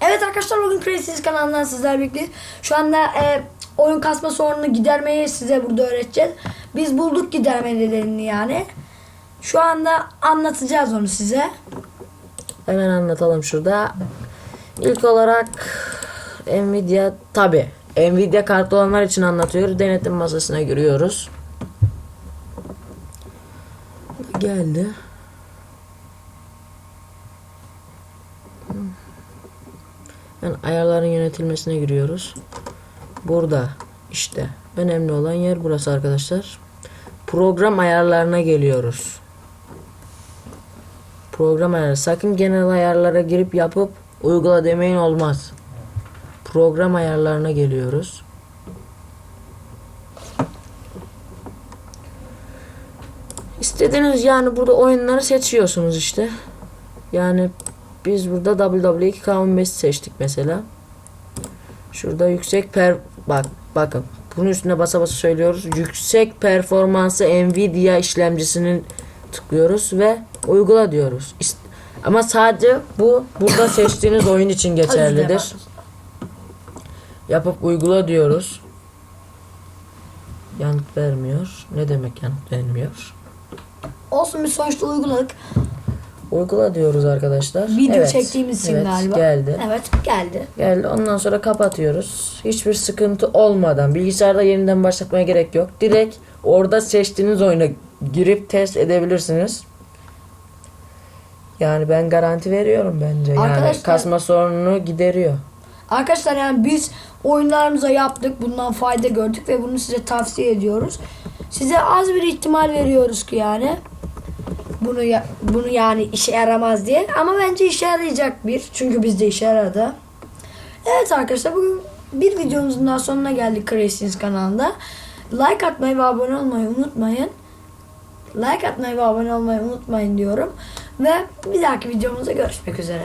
Evet arkadaşlar bugün Crazy's kanalından sizler birlikte. Şu anda e, oyun kasma sorununu gidermeyi size burada öğreteceğiz. Biz bulduk giderme nedenini yani. Şu anda anlatacağız onu size. Hemen anlatalım şurada. İlk olarak Nvidia tabi Nvidia kartı olanlar için anlatıyoruz. Denetim masasına giriyoruz. Geldi. Yani ayarların yönetilmesine giriyoruz. Burada işte önemli olan yer burası arkadaşlar. Program ayarlarına geliyoruz. Program ayarları. Sakın genel ayarlara girip yapıp uygula demeyin olmaz. Program ayarlarına geliyoruz. İstediğiniz yani burada oyunları seçiyorsunuz işte. Yani biz burada WWE 2K15 seçtik mesela. Şurada yüksek per bak bakın bunun üstüne basa basa söylüyoruz. Yüksek performansı Nvidia işlemcisinin tıklıyoruz ve uygula diyoruz. İst- Ama sadece bu burada seçtiğiniz oyun için geçerlidir. Yapıp uygula diyoruz. Yanıt vermiyor. Ne demek yanıt vermiyor? Olsun bir sonuçta uyguladık. Uygula diyoruz arkadaşlar. Video Evet. çektiğimiz için evet, galiba. Geldi. Evet geldi. Geldi. Ondan sonra kapatıyoruz. Hiçbir sıkıntı olmadan bilgisayarda yeniden başlatmaya gerek yok. Direkt orada seçtiğiniz oyuna girip test edebilirsiniz. Yani ben garanti veriyorum bence. Yani Arkadaşlar- kasma sorununu gideriyor. Arkadaşlar yani biz oyunlarımıza yaptık. Bundan fayda gördük ve bunu size tavsiye ediyoruz. Size az bir ihtimal veriyoruz ki yani bunu ya- bunu yani işe yaramaz diye ama bence işe yarayacak bir. Çünkü bizde işe yaradı. Evet arkadaşlar bugün bir videomuzun daha sonuna geldik Crazy's kanalında. Like atmayı ve abone olmayı unutmayın. Like atmayı ve abone olmayı unutmayın diyorum. Ve bir dahaki videomuzda görüşmek üzere.